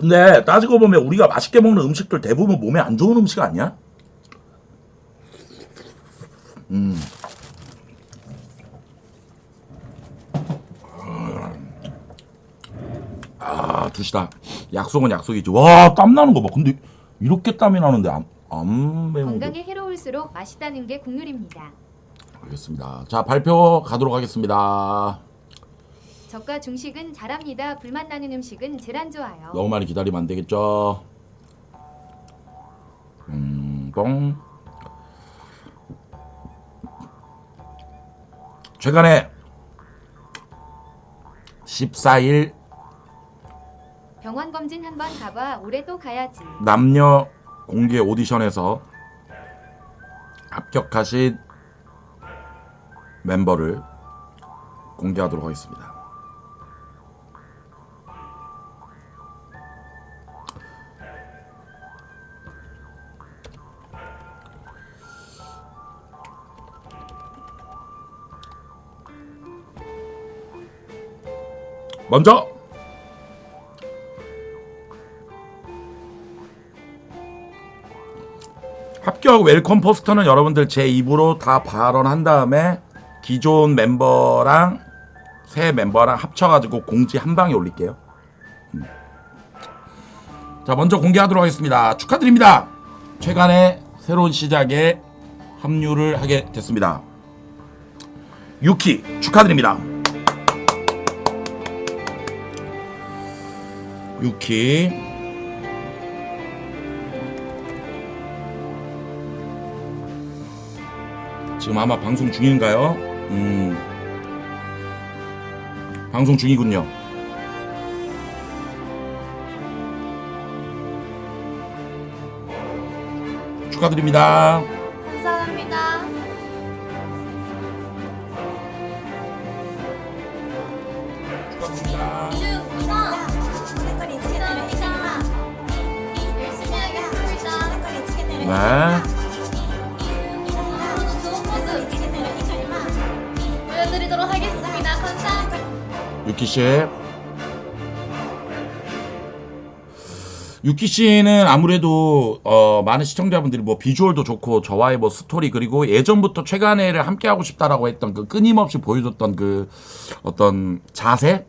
근데 따지고 보면 우리가 맛있게 먹는 음식들 대부분 몸에 안 좋은 음식 아니야? 음. 아, 두시다. 약속은 약속이지. 와, 땀 나는 거 봐. 근데 이렇게 땀이 나는데 안, 안 매운 게. 건강에 해로울수록 맛있다는 게 국룰입니다. 알겠습니다. 자, 발표 가도록 하겠습니다. 저가 중식은 잘합니다. 불맛 나는 음식은 제일 안 좋아요. 너무 많이 기다리면 안 되겠죠. 음, 뻥. 최근에 14일 병원 검진 한번 가봐. 올해 또 가야지. 남녀 공개 오디션에서 합격하신 멤버를 공개하도록 하겠습니다. 먼저 합격 웰컴 포스터는 여러분들 제 입으로 다 발언한 다음에 기존 멤버랑 새 멤버랑 합쳐가지고 공지 한 방에 올릴게요. 음. 자 먼저 공개하도록 하겠습니다. 축하드립니다. 최근에 새로운 시작에 합류를 하게 됐습니다. 유키 축하드립니다. 유키 지금 아마 방송 중인가요? 음. 방송 중이군요. 축하드립니다. 네. 유키 씨. 유키 씨는 아무래도 어, 많은 시청자분들이 뭐 비주얼도 좋고 저와의 뭐 스토리 그리고 예전부터 최간애를 함께 하고 싶다라고 했던 그 끊임없이 보여줬던 그 어떤 자세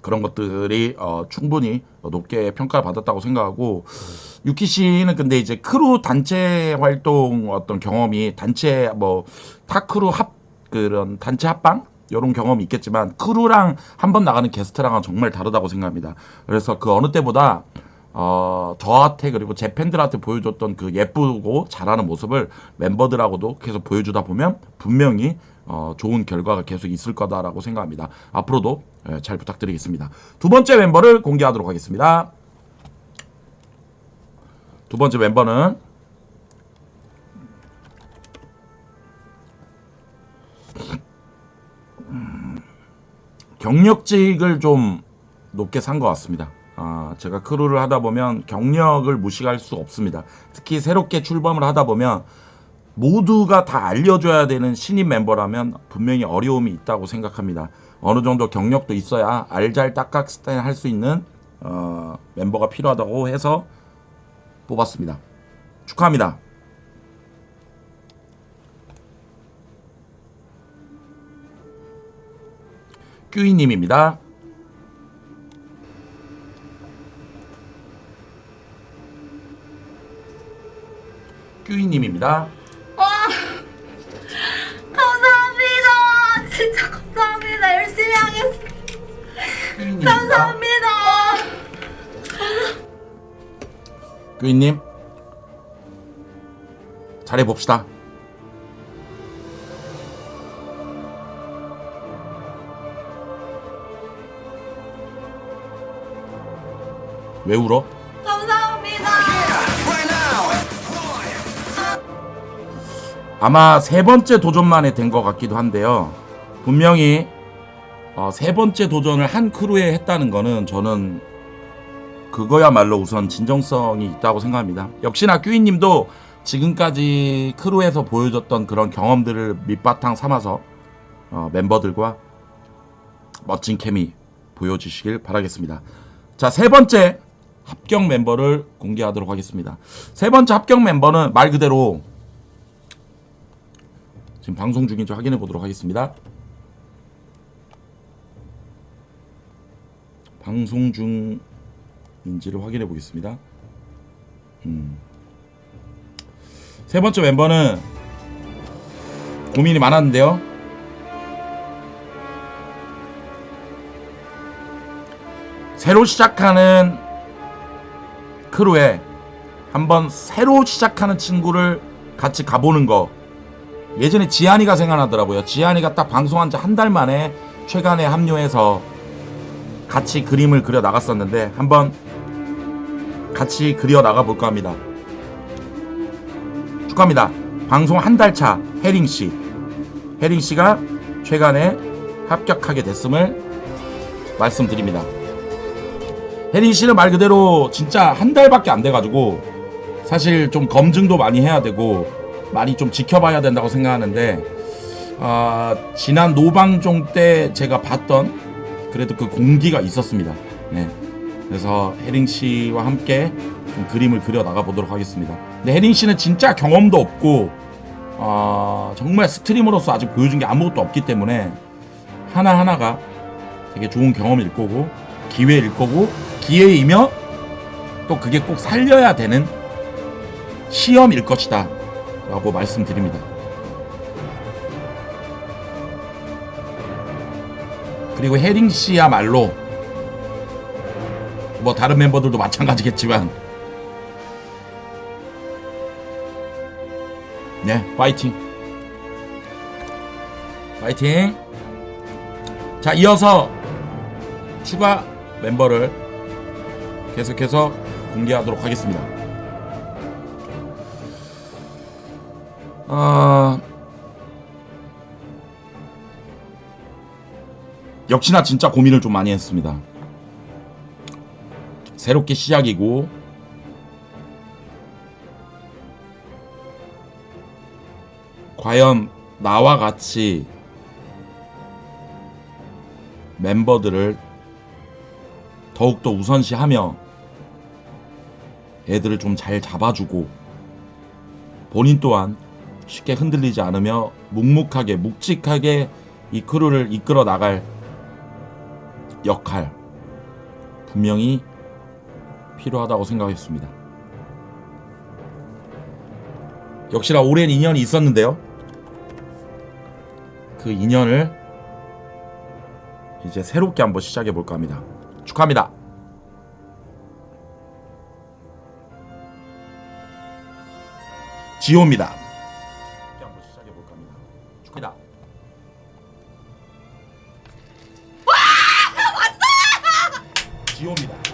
그런 것들이 어, 충분히 높게 평가를 받았다고 생각하고 유키 씨는 근데 이제 크루 단체 활동 어떤 경험이 단체 뭐 타크루 합 그런 단체 합방 이런 경험이 있겠지만 크루랑 한 번 나가는 게스트랑은 정말 다르다고 생각합니다. 그래서 그 어느 때보다 어, 저한테 그리고 제 팬들한테 보여줬던 그 예쁘고 잘하는 모습을 멤버들하고도 계속 보여주다 보면 분명히 어, 좋은 결과가 계속 있을 거다라고 생각합니다. 앞으로도 예, 잘 부탁드리겠습니다. 두 번째 멤버를 공개하도록 하겠습니다. 두 번째 멤버는 음, 경력직을 좀 높게 산 것 같습니다. 아, 제가 크루를 하다 보면 경력을 무시할 수 없습니다. 특히 새롭게 출범을 하다 보면 모두가 다 알려줘야 되는 신입 멤버라면 분명히 어려움이 있다고 생각합니다. 어느 정도 경력도 있어야 알잘 딱딱스탄 할수 있는 어, 멤버가 필요하다고 해서 뽑았습니다. 축하합니다. 큐이님입니다. 큐이님입니다. 감사합니다. 진짜 감사합니다. 열심히 하겠습니다. 큐이님입니다. 감사합니다. 큐이님 잘해 봅시다. 왜 울어? 감사합니다. 아마 세 번째 도전만에 된 것 같기도 한데요. 분명히 어, 세 번째 도전을 한 크루에 했다는 거는 저는 그거야말로 우선 진정성이 있다고 생각합니다. 역시나 큐이님도 지금까지 크루에서 보여줬던 그런 경험들을 밑바탕 삼아서 어, 멤버들과 멋진 케미 보여주시길 바라겠습니다. 자, 세 번째 합격 멤버를 공개하도록 하겠습니다. 세 번째 합격 멤버는 말 그대로 지금 방송 중인지 확인해 보도록 하겠습니다. 방송 중 인지를 확인해 보겠습니다. 음. 세 번째 멤버는 고민이 많았는데요. 새로 시작하는 크루에 한번 새로 시작하는 친구를 같이 가보는 거 예전에 지한이가 생각나더라고요. 지한이가 딱 방송한 지 한 달 만에 최간에 합류해서 같이 그림을 그려 나갔었는데 한번 같이 그려 나가 볼까 합니다. 축하합니다. 방송 한 달차 해링 씨. 해링 씨가 최간에 합격하게 됐음을 말씀드립니다. 혜린 씨는 말 그대로 진짜 한 달밖에 안 돼가지고 사실 좀 검증도 많이 해야 되고 많이 좀 지켜봐야 된다고 생각하는데 아, 지난 노방종 때 제가 봤던 그래도 그 공기가 있었습니다. 네. 그래서 혜린 씨와 함께 좀 그림을 그려 나가 보도록 하겠습니다. 근데 혜린 씨는 진짜 경험도 없고 아, 정말 스트리머로서 아직 보여준 게 아무것도 없기 때문에 하나 하나가 되게 좋은 경험일 거고 기회일 거고 기회이며 또 그게 꼭 살려야 되는 시험일 것이다 라고 말씀드립니다. 그리고 혜링 씨야말로 뭐 다른 멤버들도 마찬가지겠지만 네 파이팅 파이팅 자 이어서 추가 멤버를 계속해서 공개하도록 하겠습니다. 아 역시나 진짜 고민을 좀 많이 했습니다. 새롭게 시작이고 과연 나와 같이 멤버들을 더욱더 우선시하며 애들을 좀 잘 잡아주고 본인 또한 쉽게 흔들리지 않으며 묵묵하게 묵직하게 이 크루를 이끌어 나갈 역할 분명히 필요하다고 생각했습니다. 역시나 오랜 인연이 있었는데요. 그 인연을 이제 새롭게 한번 시작해 볼까 합니다. 축하합니다. 지호입니다. 새롭게 한번 시작해 볼까 합니다. 축하합니다. 지호입니다.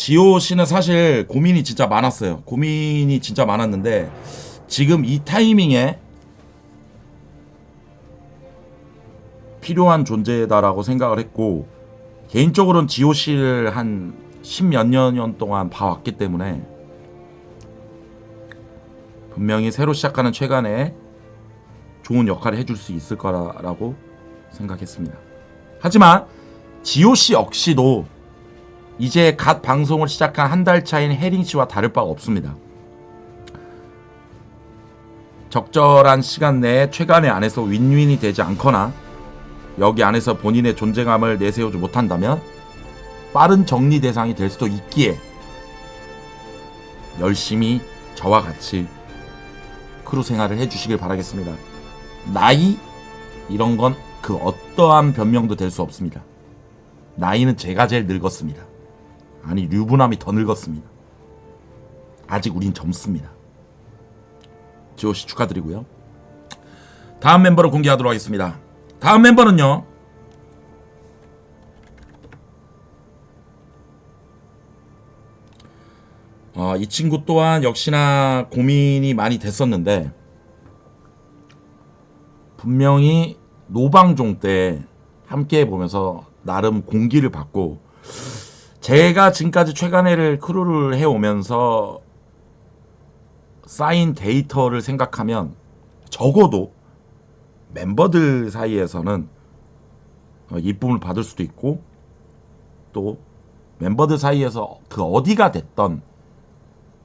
지호 씨는 사실 고민이 진짜 많았어요. 고민이 진짜 많았는데 지금 이 타이밍에 필요한 존재다라고 생각을 했고 개인적으로는 지호 씨를 한 십몇 년 동안 봐왔기 때문에 분명히 새로 시작하는 최간에 좋은 역할을 해줄 수 있을 거라고 생각했습니다. 하지만 지호 씨 역시도 이제 갓 방송을 시작한 한 달 차인 혜린 씨와 다를 바가 없습니다. 적절한 시간 내에 최간의 안에서 윈윈이 되지 않거나 여기 안에서 본인의 존재감을 내세우지 못한다면 빠른 정리 대상이 될 수도 있기에 열심히 저와 같이 크루 생활을 해주시길 바라겠습니다. 나이 이런 건 그 어떠한 변명도 될 수 없습니다. 나이는 제가 제일 늙었습니다. 아니 류부남이 더 늙었습니다. 아직 우린 젊습니다. 지호 씨 축하드리고요. 다음 멤버를 공개하도록 하겠습니다. 다음 멤버는요. 어, 이 친구 또한 역시나 고민이 많이 됐었는데 분명히 노방종 때 함께 보면서 나름 공기를 받고 제가 지금까지 최간회를 크루를 해오면서 쌓인 데이터를 생각하면 적어도 멤버들 사이에서는 어, 이쁨을 받을 수도 있고 또 멤버들 사이에서 그 어디가 됐던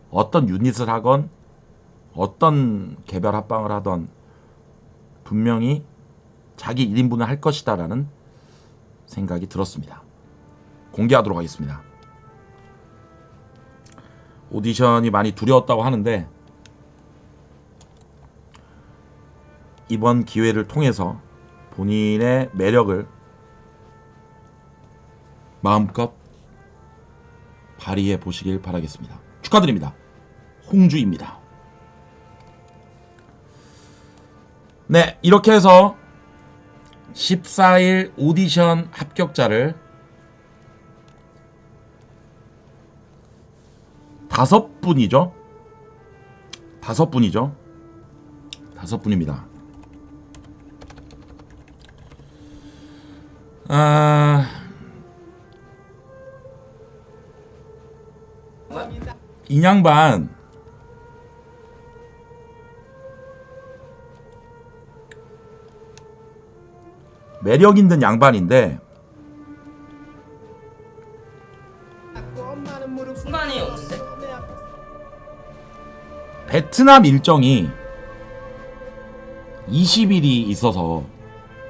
어떤 유닛을 하건 어떤 개별 합방을 하던 분명히 자기 1인분을 할 것이다라는 생각이 들었습니다. 공개하도록 하겠습니다. 오디션이 많이 두려웠다고 하는데 이번 기회를 통해서 본인의 매력을 마음껏 발휘해 보시길 바라겠습니다. 축하드립니다. 홍주입니다. 네, 이렇게 해서 14일 오디션 합격자를 다섯 분이죠. 다섯 분이죠. 다섯 분입니다. 아, 인양반 매력 있는 양반인데 베트남 일정이 20일이 있어서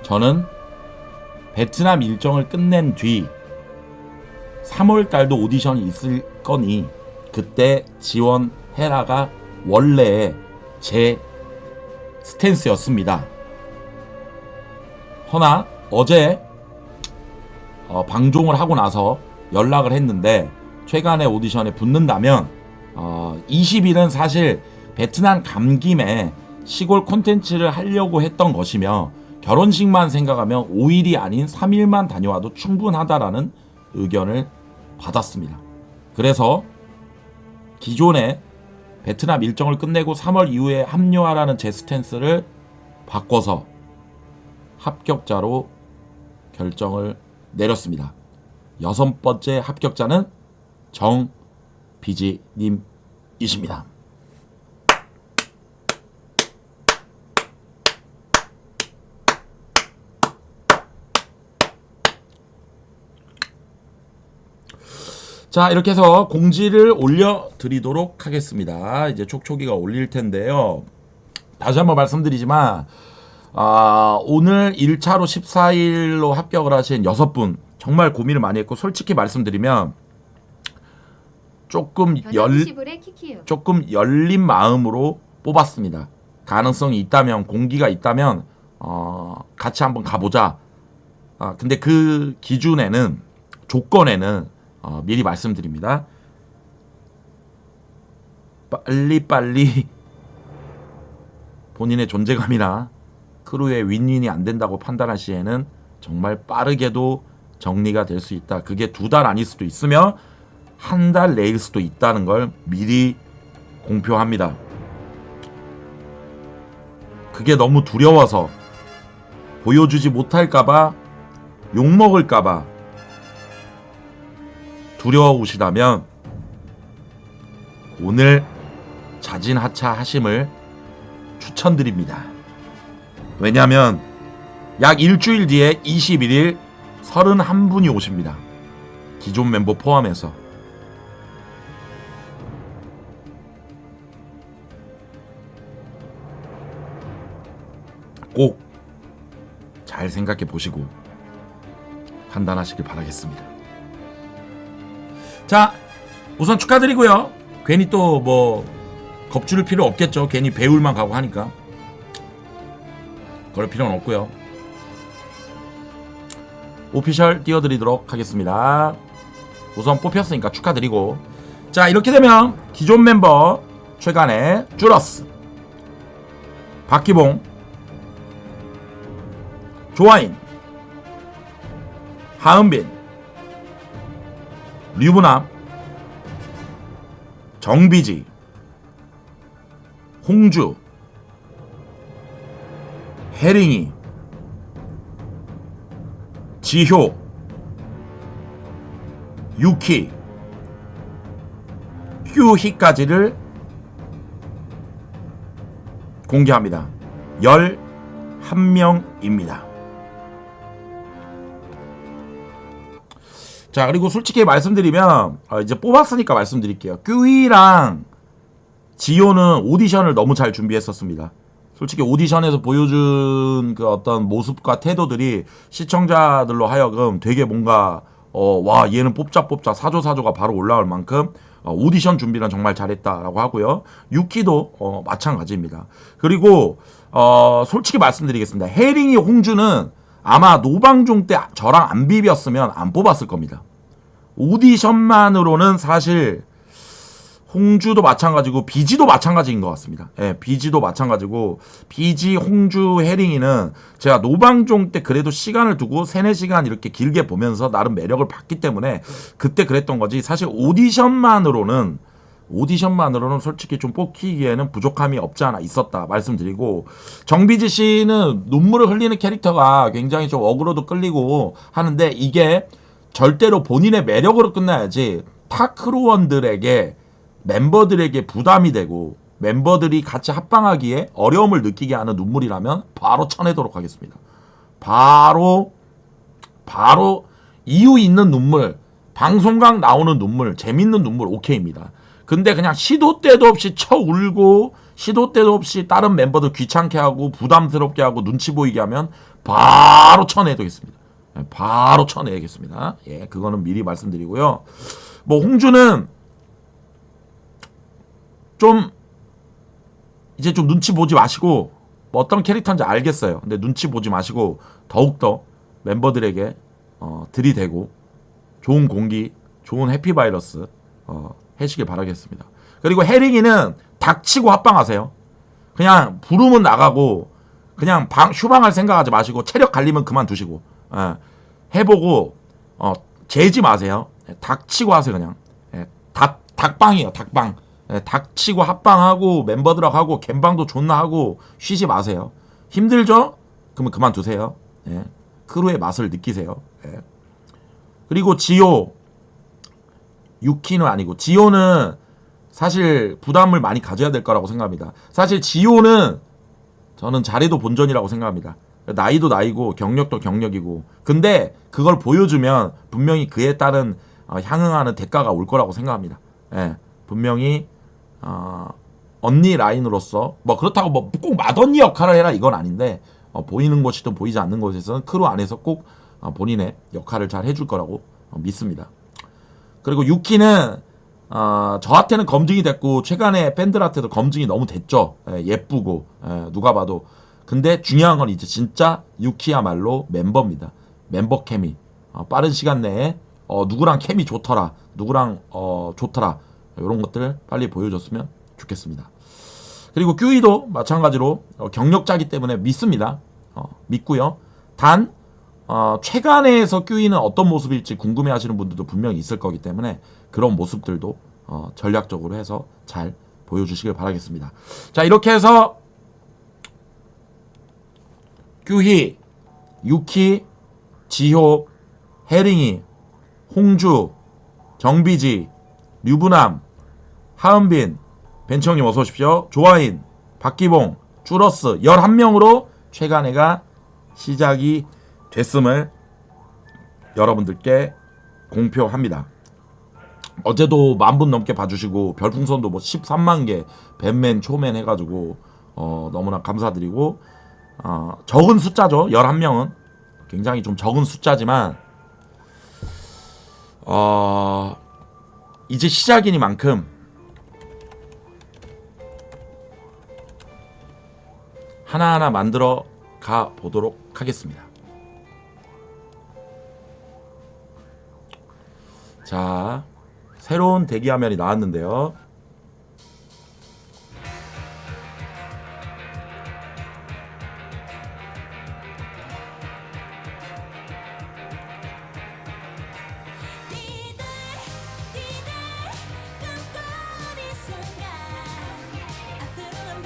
저는 베트남 일정을 끝낸 뒤 3월 달도 오디션이 있을 거니 그때 지원해라가 원래 제 스탠스였습니다. 허나 어제 어, 방종을 하고 나서 연락을 했는데 최간의 오디션에 붙는다면 어, 20일은 사실 베트남 감 김에 시골 콘텐츠를 하려고 했던 것이며 결혼식만 생각하면 5일이 아닌 3일만 다녀와도 충분하다라는 의견을 받았습니다. 그래서 기존에 베트남 일정을 끝내고 3월 이후에 합류하라는 제 스탠스를 바꿔서 합격자로 결정을 내렸습니다. 여섯 번째 합격자는 정비지님이십니다. 자, 이렇게 해서 공지를 올려드리도록 하겠습니다. 이제 촉촉이가 올릴 텐데요. 다시 한번 말씀드리지만, 아, 오늘 1차로 14일로 합격을 하신 6분, 정말 고민을 많이 했고, 솔직히 말씀드리면, 조금 열. 조금 열린 마음으로 뽑았습니다. 가능성이 있다면 공기가 있다면 어, 같이 한번 가보자. 아, 근데 그 기준에는 조건에는 어, 미리 말씀드립니다. 빨리 빨리 본인의 존재감이나 크루의 윈윈이 안 된다고 판단할 시에는 정말 빠르게도 정리가 될 수 있다. 그게 두 달 아닐 수도 있으며 한 달 내일 수도 있다는 걸 미리 공표합니다. 그게 너무 두려워서 보여주지 못할까봐 욕먹을까봐 두려우시다면 오늘 자진 하차 하심을 추천드립니다. 왜냐하면 약 일주일 뒤에 21일 31분이 오십니다. 기존 멤버 포함해서 꼭 잘 생각해 보시고 판단하시길 바라겠습니다. 자, 우선 축하드리고요. 괜히 또 뭐 겁줄 필요 없겠죠. 괜히 배울만 가고 하니까. 그럴 필요는 없고요. 오피셜 띄워드리도록 하겠습니다. 우선 뽑혔으니까 축하드리고. 자, 이렇게 되면 기존 멤버 최간의 주러스, 박기봉, 조아인, 하은빈, 류부남, 정비지, 홍주, 해링이, 지효, 유키, 큐히까지를 공개합니다. 11명입니다. 자, 그리고 솔직히 말씀드리면, 어, 이제 뽑았으니까 말씀드릴게요. 큐이랑 지효는 오디션을 너무 잘 준비했었습니다. 솔직히 오디션에서 보여준 그 어떤 모습과 태도들이 시청자들로 하여금 되게 뭔가 어, 와 얘는 뽑자 뽑자 사조 사조가 바로 올라올 만큼 어, 오디션 준비는 정말 잘했다라고 하고요. 유키도 어, 마찬가지입니다. 그리고 어, 솔직히 말씀드리겠습니다. 해링이 홍주는 아마 노방종 때 저랑 안 비볐으면 안 뽑았을 겁니다. 오디션만으로는 사실 홍주도 마찬가지고 비지도 마찬가지인 것 같습니다. 예, 비지도 마찬가지고 비지, 홍주, 해링이는 제가 노방종 때 그래도 시간을 두고 3, 4시간 이렇게 길게 보면서 나름 매력을 봤기 때문에 그때 그랬던 거지 사실 오디션만으로는 오디션만으로는 솔직히 좀 뽑히기에는 부족함이 없지 않아 있었다 말씀드리고 정비지 씨는 눈물을 흘리는 캐릭터가 굉장히 좀 어그로도 끌리고 하는데 이게 절대로 본인의 매력으로 끝나야지 타 크루원들에게 멤버들에게 부담이 되고 멤버들이 같이 합방하기에 어려움을 느끼게 하는 눈물이라면 바로 쳐내도록 하겠습니다. 바로 바로 이유 있는 눈물, 방송각 나오는 눈물, 재밌는 눈물 오케이입니다. 근데 그냥 시도 때도 없이 쳐 울고 시도 때도 없이 다른 멤버들 귀찮게 하고 부담스럽게 하고 눈치 보이게 하면 바로 쳐내도겠습니다. 예, 바로 쳐내겠습니다. 예, 그거는 미리 말씀드리고요. 뭐 홍주는 좀 이제 좀 눈치 보지 마시고 뭐 어떤 캐릭터인지 알겠어요. 근데 눈치 보지 마시고 더욱더 멤버들에게 어, 들이대고 좋은 공기, 좋은 해피바이러스 어, 해시길 바라겠습니다. 그리고 해링이는 닥치고 합방하세요. 그냥 부르면 나가고 그냥 방, 휴방할 생각하지 마시고 체력 갈리면 그만두시고 예, 해보고 어, 재지 마세요. 예, 닥치고 하세요 그냥. 예, 닭, 닭방이에요 닭방. 예, 닥치고 합방하고 멤버들하고 하고 갬방도 존나 하고 쉬지 마세요. 힘들죠? 그러면 그만두세요. 예, 크루의 맛을 느끼세요. 예. 그리고 지효 유키는 아니고 지효는 사실 부담을 많이 가져야 될 거라고 생각합니다. 사실 지효는 저는 잘해도 본전이라고 생각합니다. 나이도 나이고 경력도 경력이고 근데 그걸 보여주면 분명히 그에 따른 어, 향응하는 대가가 올 거라고 생각합니다. 예, 분명히 어, 언니 라인으로서 뭐 그렇다고 뭐 꼭 맏언니 역할을 해라 이건 아닌데 어, 보이는 곳이든 보이지 않는 곳에서는 크루 안에서 꼭 어, 본인의 역할을 잘 해줄 거라고 어, 믿습니다. 그리고 유키는 어, 저한테는 검증이 됐고 최근에 팬들한테도 검증이 너무 됐죠. 예, 예쁘고 예, 누가 봐도. 근데 중요한 건 이제 진짜 유키야말로 멤버입니다. 멤버 케미. 어, 빠른 시간 내에 어, 누구랑 케미 좋더라, 누구랑 어, 좋더라 이런 것들 빨리 보여줬으면 좋겠습니다. 그리고 큐이도 마찬가지로 어, 경력자기 때문에 믿습니다. 어, 믿고요. 단 어, 최간에서 큐이는 어떤 모습일지 궁금해하시는 분들도 분명히 있을 거기 때문에 그런 모습들도 어, 전략적으로 해서 잘 보여주시길 바라겠습니다. 자 이렇게 해서 큐희, 유키, 지효, 해링이, 홍주, 정비지, 류부남, 하은빈, 벤청님 어서 오십시오. 조아인, 박기봉, 쭈러스 11명으로 최간회가 시작이 됐음을 여러분들께 공표합니다. 어제도 만 분 넘게 봐주시고 별풍선도 뭐 13만 개 뱀맨 초맨 해가지고 어, 너무나 감사드리고 어, 적은 숫자죠 11명은 굉장히 좀 적은 숫자지만 어, 이제 시작이니만큼 하나하나 만들어 가 보도록 하겠습니다. 자, 새로운 대기 화면이 나왔는데요.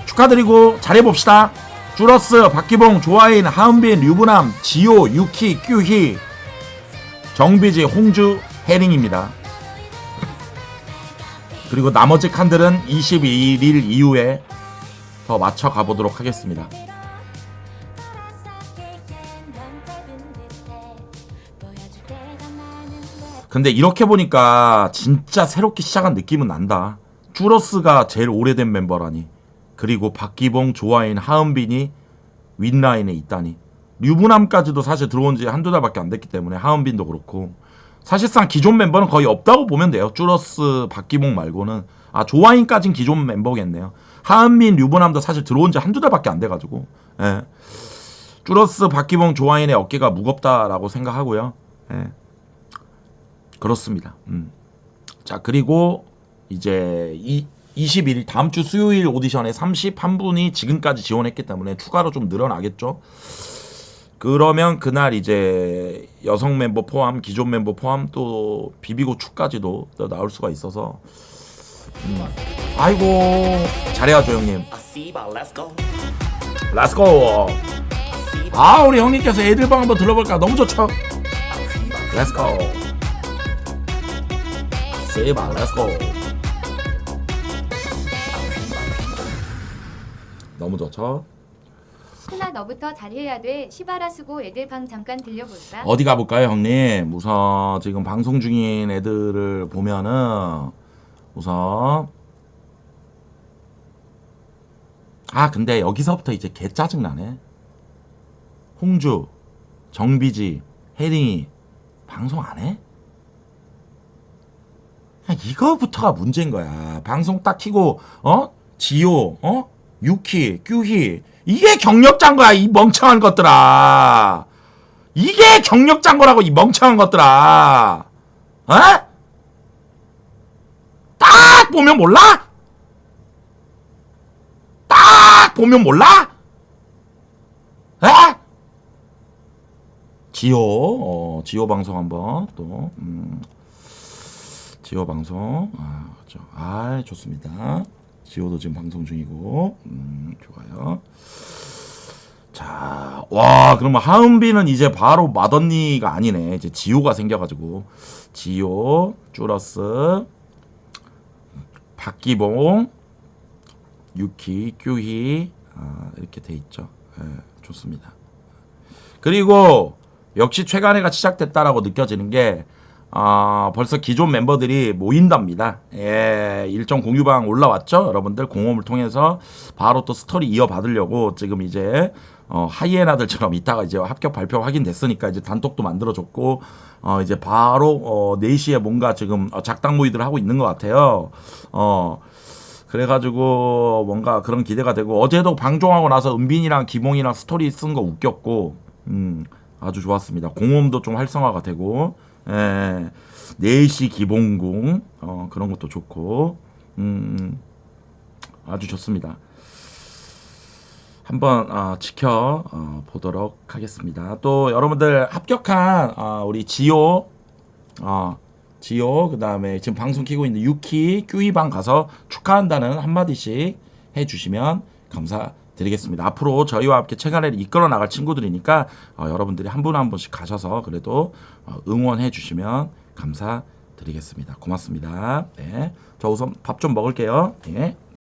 축하드리고 잘해봅시다. 쭈러스, 박기봉, 조아인, 하은빈, 류부남, 지호, 유키, 큐희 정비지, 홍주, 해링입니다. 그리고 나머지 칸들은 22일 이후에 더 맞춰 가보도록 하겠습니다. 근데 이렇게 보니까 진짜 새롭게 시작한 느낌은 난다. 쭈러스가 제일 오래된 멤버라니. 그리고 박기봉, 조아인, 하은빈이 윗라인에 있다니. 류부남까지도 사실 들어온 지 한두 달밖에 안 됐기 때문에 하은빈도 그렇고. 사실상 기존 멤버는 거의 없다고 보면 돼요. 쭈러스, 박기봉 말고는. 아, 조아인까진 기존 멤버겠네요. 하은빈, 류부남도 사실 들어온 지 한두 달밖에 안 돼가지고. 예. 쭈러스, 박기봉, 조아인의 어깨가 무겁다라고 생각하고요. 예. 그렇습니다. 음. 자 그리고 이제 이 21일 다음 주 수요일 오디션에 31분이 지금까지 지원했기 때문에 추가로 좀 늘어나겠죠. 그러면 그날 이제 여성 멤버 포함, 기존 member 포함 또 비비고 축까지도 또 나올 수가 있어서 음. 아이고 잘해야죠 형님. 렛츠고. 아 우리 형님께서 애들 방 한번 들러볼까 너무 좋죠. 렛츠고. 세이바 렛츠고. 너무 좋죠. 훈아 너부터 잘해야 돼. 시바라 쓰고 애들 방 잠깐 들려볼까? 어디 가볼까요, 형님? 우선 지금 방송 중인 애들을 보면은 우선 아 근데 여기서부터 이제 개 짜증 나네. 홍주, 정비지, 혜링이 방송 안 해? 이거부터가 문제인 거야. 방송 딱 키고 어 지효, 어 유키, 규희 이게 경력자인 거야 이 멍청한 것들아. 이게 경력자인 거라고 이 멍청한 것들아. 어? 딱 보면 몰라? 딱 보면 몰라? 에? 지호, 어, 지호 방송 한번 또, 음, 지호 방송, 아, 그렇죠. 아, 좋습니다. 지호도 지금 방송 중이고, 음, 좋아요. 자, 와, 그러면 하은비는 이제 바로 맏언니가 아니네. 이제 지호가 생겨가지고. 지호, 쭈러스, 박기봉, 유키, 규희, 아, 이렇게 돼 있죠. 예, 좋습니다. 그리고 역시 최간회가 시작됐다라고 느껴지는 게 아, 벌써 기존 멤버들이 모인답니다. 예, 일정 공유방 올라왔죠? 여러분들 공홈을 통해서 바로 또 스토리 이어받으려고 지금 이제 어, 하이에나들처럼 이따가 이제 합격 발표 확인됐으니까 이제 단톡도 만들어줬고 어, 이제 바로 어, 4시에 뭔가 지금 어, 작당 모의들을 하고 있는 것 같아요. 어, 그래가지고 뭔가 그런 기대가 되고 어제도 방종하고 나서 은빈이랑 기봉이랑 스토리 쓴 거 웃겼고 음 아주 좋았습니다. 공홈도 좀 활성화가 되고 예, 4시 기봉궁. 어, 그런 것도 좋고. 음 아주 좋습니다. 한번 어, 지켜 어, 보도록 하겠습니다. 또 여러분들 합격한 어, 우리 지호 어, 지호 그다음에 지금 방송 키고 있는 유키 큐이방 가서 축하한다는 한마디씩 해주시면 감사 드리겠습니다. 앞으로 저희와 함께 채널을 이끌어 나갈 친구들이니까 어, 여러분들이 한분한 분씩 가셔서 그래도 어, 응원해 주시면 감사드리겠습니다. 고맙습니다. 네, 저 우선 밥 좀 먹을게요. 예.